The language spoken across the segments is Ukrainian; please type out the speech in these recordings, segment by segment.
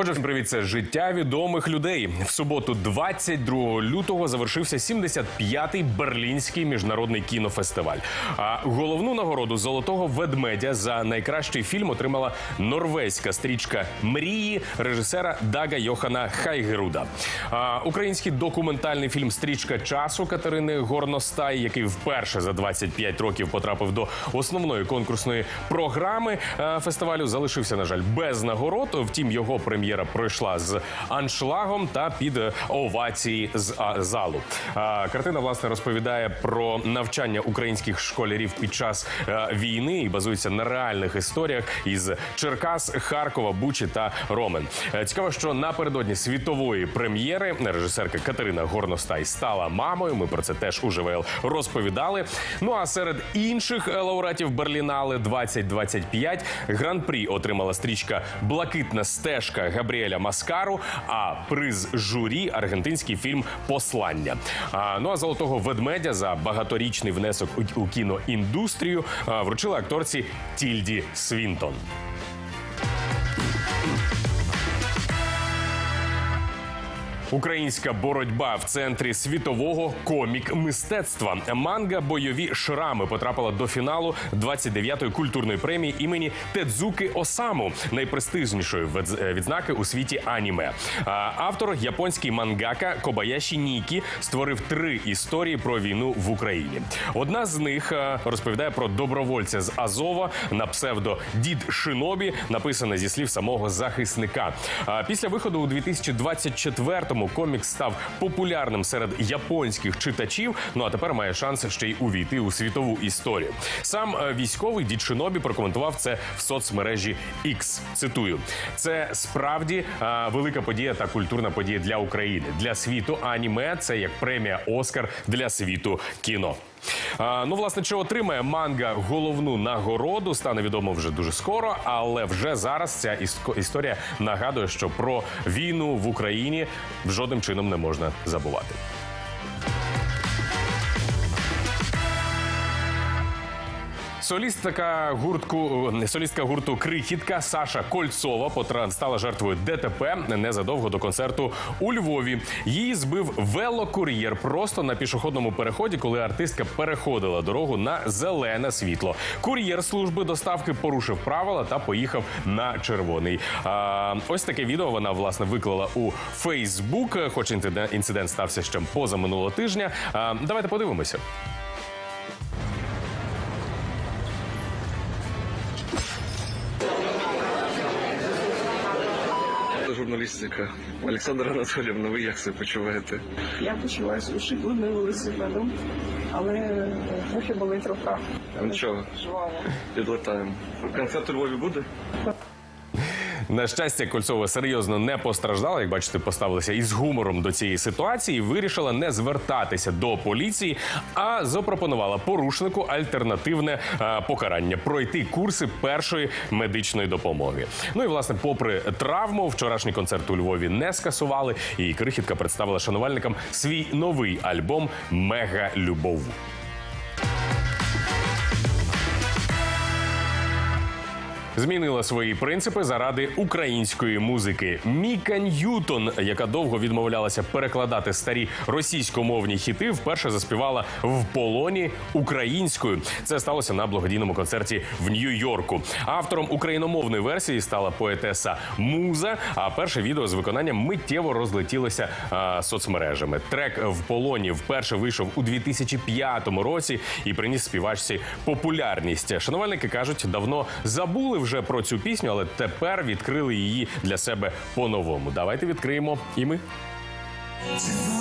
Отже, всім привіт, це життя відомих людей. В суботу, 22 лютого, завершився 75-й Берлінський міжнародний кінофестиваль. А головну нагороду золотого ведмедя за найкращий фільм отримала норвезька стрічка Мрії режисера Дага Йохана Хайгеруда. А, український документальний фільм Стрічка часу Катерини Горностай, який вперше за 25 років потрапив до основної конкурсної програми е, фестивалю, залишився, на жаль, без нагород. Втім, його прем'єра пройшла з аншлагом та під е, овації з залу. Картина власне розповідає про навчання українських школярів під час е, війни і базується на реальних історіях із Черкас, Харкова, Бучі та Ромен. Е, Цікаво, що напередодні світової прем'єри режисерка Катерина Горностай стала мамою. Ми про це теж у ЖВЛ розповідали. Ну а серед інших лауреатів Берлінале 2025 гран-прі отримала стрічка Блакитна стежка Габріеля Маскару. А приз журі аргентинський фільм Послання. А, ну а золотого ведмедя за багаторічний внесок у, кіноіндустрію вручила акторці Тільді Свінтон. Українська боротьба в центрі світового комік-мистецтва. Манга бойові шрами потрапила до фіналу 29-ї культурної премії імені Тедзуки Осаму, найпрестижнішої е, відзнаки у світі аніме. Автор японський мангака Кобаяші Нікі створив три історії про війну в Україні. Одна з них е, розповідає про добровольця з Азова на псевдо Дід Шинобі, написана зі слів самого захисника. Після виходу у 2024-му комікс став популярним серед японських читачів. Ну а тепер має шанс ще й увійти у світову історію. Сам е, військовий Дід Шинобі прокоментував це в соцмережі X. Цитую: це справді а, велика подія та культурна подія для України, для світу. Аніме це як премія Оскар для світу кіно. Ну, власне, чи отримає манга головну нагороду, стане відомо вже дуже скоро, але вже зараз ця істо- історія нагадує, що про війну в Україні жодним чином не можна забувати. Солістка гуртку солістка гурту Крихітка Саша Кольцова стала жертвою ДТП незадовго до концерту у Львові. Її збив велокур'єр просто на пішохідному переході, коли артистка переходила дорогу на зелене світло. Кур'єр служби доставки порушив правила та поїхав на червоний. А, ось таке відео вона власне виклала у Фейсбук. Хоч інцидент стався ще поза минулого тижня. А, давайте подивимося. Журналістика. Олександра Анатоліївна, ви як себе почуваєте? Я почуваюся ушибленою велосипедом, але трохи болить рука. Нічого, підлетаємо. Концерт у Львові буде? На щастя, Кольцова серйозно не постраждала. Як бачите, поставилася із гумором до цієї ситуації. Вирішила не звертатися до поліції, а запропонувала порушнику альтернативне е, покарання пройти курси першої медичної допомоги. Ну і власне, попри травму, вчорашній концерт у Львові не скасували, і крихітка представила шанувальникам свій новий альбом Мега Любов. Змінила свої принципи заради української музики. Міка Ньютон, яка довго відмовлялася перекладати старі російськомовні хіти, вперше заспівала в полоні українською. Це сталося на благодійному концерті в Нью-Йорку. Автором україномовної версії стала поетеса Муза. А перше відео з виконанням миттєво розлетілося а, соцмережами. Трек в полоні вперше вийшов у 2005 році і приніс співачці популярність. Шанувальники кажуть, давно забули вже про цю пісню, але тепер відкрили її для себе по-новому. Давайте відкриємо і ми. Що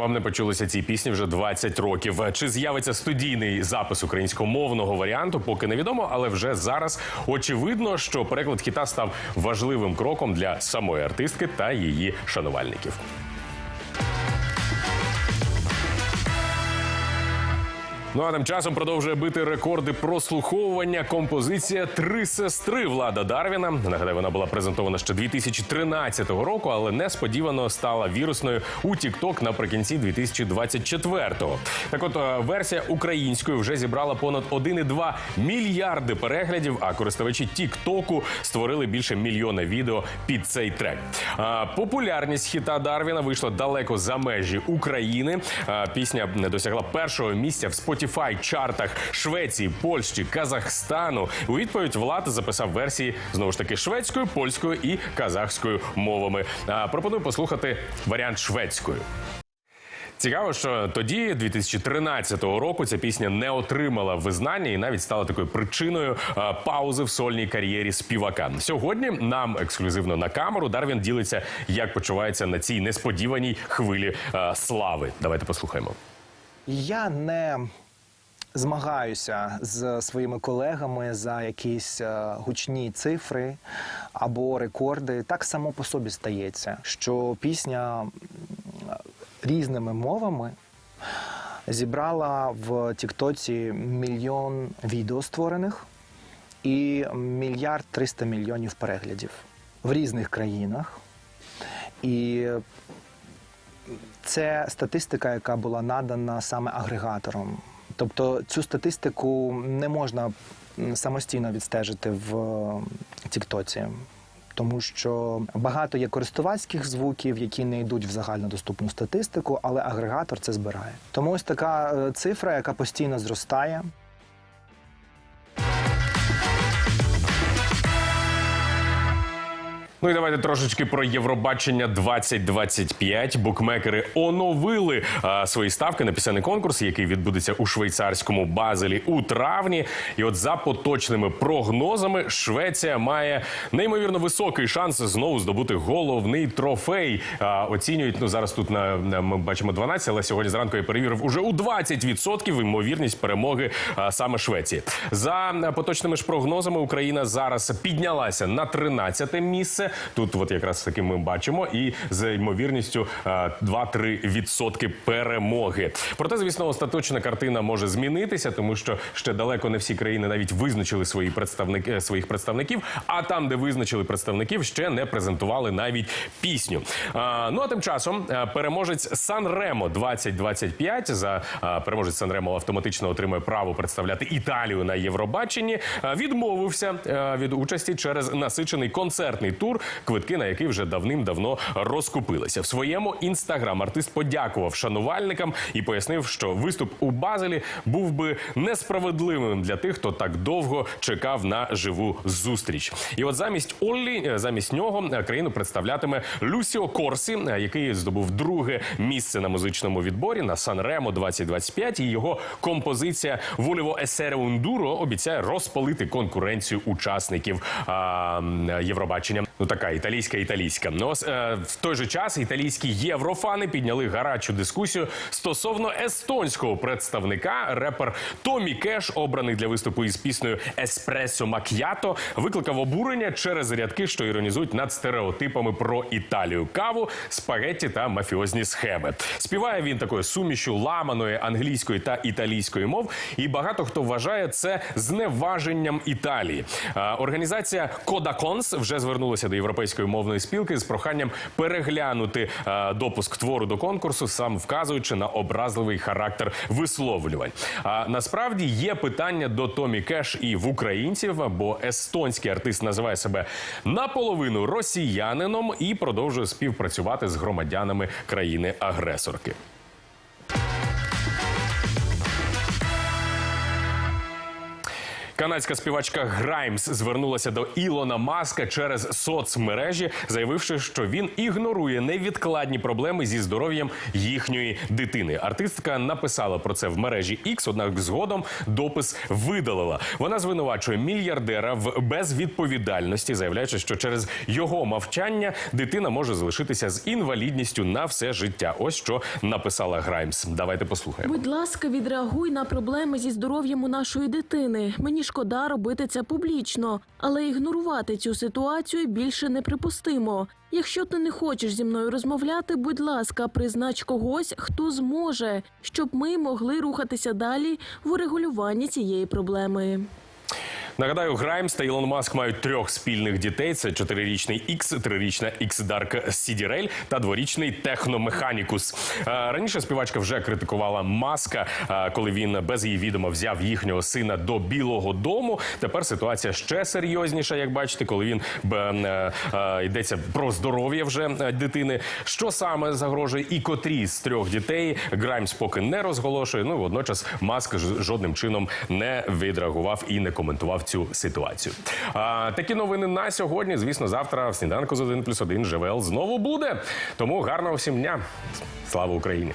Вам не почулися ці пісні вже 20 років. Чи з'явиться студійний запис українськомовного варіанту? Поки невідомо, але вже зараз очевидно, що переклад хіта став важливим кроком для самої артистки та її шанувальників. Ну а тим часом продовжує бити рекорди прослуховування композиція Три сестри Влада Дарвіна. Нагадаю, вона була презентована ще 2013 року, але несподівано стала вірусною у TikTok наприкінці 2024-го. Так от е, версія українською вже зібрала понад 1,2 мільярди переглядів. А користувачі TikTok створили більше мільйона відео під цей трек. А, Популярність хіта Дарвіна вийшла далеко за межі України. А, Пісня досягла першого місця в Spotify чартах Швеції, Польщі, Казахстану. У відповідь Влад записав версії знову ж таки шведською, польською і казахською мовами. Пропоную послухати варіант шведською. Цікаво, що тоді, 2013 року, ця пісня не отримала визнання і навіть стала такою причиною паузи в сольній кар'єрі співака. Сьогодні нам ексклюзивно на камеру Дарвін ділиться, як почувається на цій несподіваній хвилі слави. Давайте послухаємо. Я не змагаюся з своїми колегами за якісь е, гучні цифри або рекорди. Так само по собі стається, що пісня різними мовами зібрала в Тіктоці мільйон відео створених і мільярд триста мільйонів переглядів в різних країнах. І це статистика, яка була надана саме агрегатором. Тобто цю статистику не можна самостійно відстежити в е, Тіктоці. Тому що багато є користувацьких звуків, які не йдуть в загальнодоступну статистику, але агрегатор це збирає. Тому ось така е, цифра, яка постійно зростає. Ну і давайте трошечки про Євробачення 2025. Букмекери оновили а, свої ставки на пісенний конкурс, який відбудеться у швейцарському базелі у травні. І от за поточними прогнозами Швеція має неймовірно високий шанс знову здобути головний трофей. А, оцінюють ну зараз тут на, ми бачимо 12, але сьогодні зранку я перевірив уже у 20% ймовірність перемоги а, саме Швеції. За поточними ж прогнозами Україна зараз піднялася на 13 місце. Тут, от якраз таки ми бачимо, і з ймовірністю а, 2-3% перемоги. Проте, звісно, остаточна картина може змінитися, тому що ще далеко не всі країни навіть визначили свої представники своїх представників. А там, де визначили представників, ще не презентували навіть пісню. А, ну а тим часом переможець Санремо 2025 за переможець Санремо автоматично отримує право представляти Італію на Євробаченні. Відмовився від участі через насичений концертний тур, квитки на який вже давним-давно розкупилися. В своєму інстаграм артист подякував шанувальникам і пояснив, що виступ у Базелі був би несправедливим для тих, хто так довго чекав на живу зустріч. І от замість Оллі, е, замість нього е, країну представлятиме Люсіо Корсі, е, який здобув друге місце на музичному відборі на Санремо 2025. І його композиція Вольво Есере Ундуро обіцяє розпалити конкуренцію учасників а, Євробачення. Ну така італійська італійська. Ну е, в той же час італійські єврофани підняли гарячу дискусію стосовно естонського представника. Репер Томі Кеш, обраний для виступу із піснею Еспресо Мак'ято, викликав обурення через рядки, що іронізують над стереотипами про Італію, каву, спагетті та мафіозні схеми. Співає він такою сумішю ламаної англійської та італійської мов, і багато хто вважає це зневаженням Італії. А, Організація Кодаконс вже звернулася до європейської мовної спілки з проханням переглянути а, допуск твору до конкурсу, сам вказуючи на образливий характер висловлювань. А насправді є питання до Томі Кеш і в українців, бо естонський артист називає себе наполовину росіянином і продовжує співпрацювати з громадянами країни-агресорки. Канадська співачка Граймс звернулася до Ілона Маска через соцмережі, заявивши, що він ігнорує невідкладні проблеми зі здоров'ям їхньої дитини. Артистка написала про це в мережі X, однак згодом допис видалила. Вона звинувачує мільярдера в безвідповідальності, заявляючи, що через його мовчання дитина може залишитися з інвалідністю на все життя. Ось що написала Граймс. Давайте послухаємо. Будь ласка, відреагуй на проблеми зі здоров'ям у нашої дитини. Мені шкода робити це публічно, але ігнорувати цю ситуацію більше неприпустимо. Якщо ти не хочеш зі мною розмовляти, будь ласка, признач когось, хто зможе, щоб ми могли рухатися далі в урегулюванні цієї проблеми. Нагадаю, Граймс та Ілон Маск мають трьох спільних дітей: це чотирирічний Ікс, трирічна Ікс Дарк Сідірель та дворічний Техномеханікус. Е, Раніше співачка вже критикувала Маска, е, коли він без її відома взяв їхнього сина до Білого Дому. Тепер ситуація ще серйозніша, як бачите, коли він е, йдеться про здоров'я вже дитини. Що саме загрожує і котрі з трьох дітей Граймс поки не розголошує. Ну водночас Маск жодним чином не відреагував і не коментував цю ситуацію. А, такі новини на сьогодні. Звісно, завтра в сніданку з 1 плюс 1 ЖВЛ знову буде. Тому гарного всім дня. Слава Україні!